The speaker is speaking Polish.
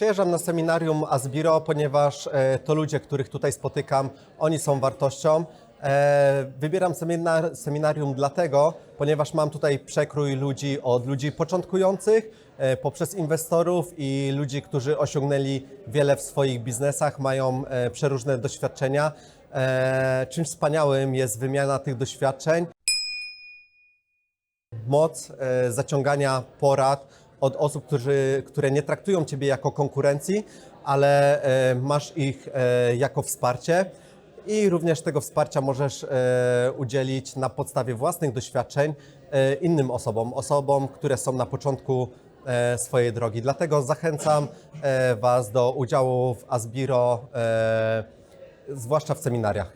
Przyjeżdżam na seminarium Asbiro, ponieważ e, to ludzie, których tutaj spotykam, oni są wartością. E, Wybieram seminar, seminarium dlatego, ponieważ mam tutaj przekrój ludzi od ludzi początkujących, e, poprzez inwestorów i ludzi, którzy osiągnęli wiele w swoich biznesach, mają przeróżne doświadczenia. Czymś wspaniałym jest wymiana tych doświadczeń moc zaciągania porad od osób, którzy, które nie traktują Ciebie jako konkurencji, ale e, masz ich e, jako wsparcie i również tego wsparcia możesz e, udzielić na podstawie własnych doświadczeń innym osobom, osobom, które są na początku swojej drogi. Dlatego zachęcam Was do udziału w Asbiro, zwłaszcza w seminariach.